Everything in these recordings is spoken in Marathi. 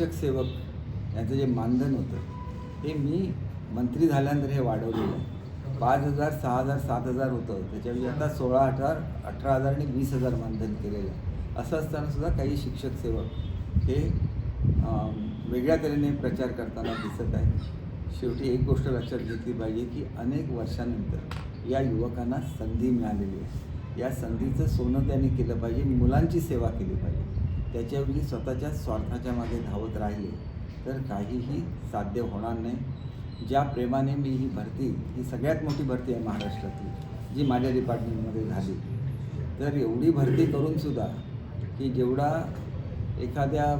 शिक्षक सेवक यांचं जे मानधन होतं ते मी मंत्री झाल्यानंतर हे वाढवलेलं आहे. पाच हजार सहा हजार सात हजार होतं. त्याच्यावेळी आता सोळा हजार अठरा हजार आणि वीस हजार मानधन केलेलं आहे. असं असतानासुद्धा काही शिक्षक सेवक हे वेगळ्या तऱ्हेने प्रचार करताना दिसत आहे शेवटी एक गोष्ट लक्षात घेतली पाहिजे की अनेक वर्षानंतर या युवकांना संधी मिळालेली आहे. या संधीचं सोनं त्यांनी केलं पाहिजे मुलांची सेवा केली पाहिजे. त्याच्याऐवजी स्वतःच्या स्वार्थाच्या मागे धावत राहिले. तर काहीही साध्य होणार नाही. ज्या प्रेमाने मी ही भरती ही सगळ्यात मोठी भरती आहे महाराष्ट्रातली जी माझ्या डिपार्टमेंटमध्ये झाली. तर एवढी भरती करूनसुद्धा की जेवढा एखाद्या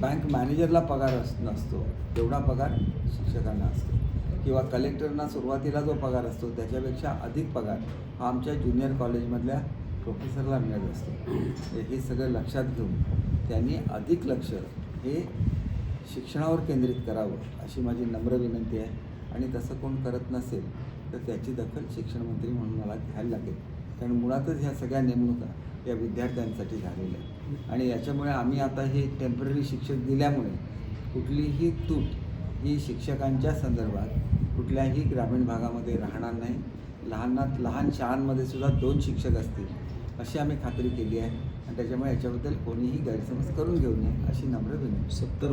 बँक मॅनेजरला पगार अस नसतो तेवढा पगार शिक्षकांना असतो. किंवा कलेक्टरना सुरुवातीला जो पगार असतो त्याच्यापेक्षा अधिक पगार हा आमच्या ज्युनियर कॉलेजमधल्या प्रोफेसरला मिळत असतो. हे सगळं लक्षात घेऊन त्यांनी अधिक लक्ष हे शिक्षणावर केंद्रित करावं अशी माझी नम्र विनंती आहे. आणि तसं कोण करत नसेल तर त्याची दखल शिक्षण मंत्री म्हणून मला घ्यायला लागेल. कारण मुळातच ह्या सगळ्या नेमणुका या विद्यार्थ्यांसाठी झालेल्या आहेत. आणि याच्यामुळे आम्ही आता हे टेंपररी शिक्षक दिल्यामुळे कुठलीही तूट ही शिक्षकांच्या संदर्भात कुठल्याही ग्रामीण भागामध्ये राहणार नाही. लहानात लहान शाळांमध्ये सुद्धा दोन शिक्षक असतील. अशी आम्ही खात्री केली आहे. आणि त्याच्यामुळे याच्याबद्दल कोणीही गैरसमज करून घेऊ नये अशी नम्र विनंती. सत्तर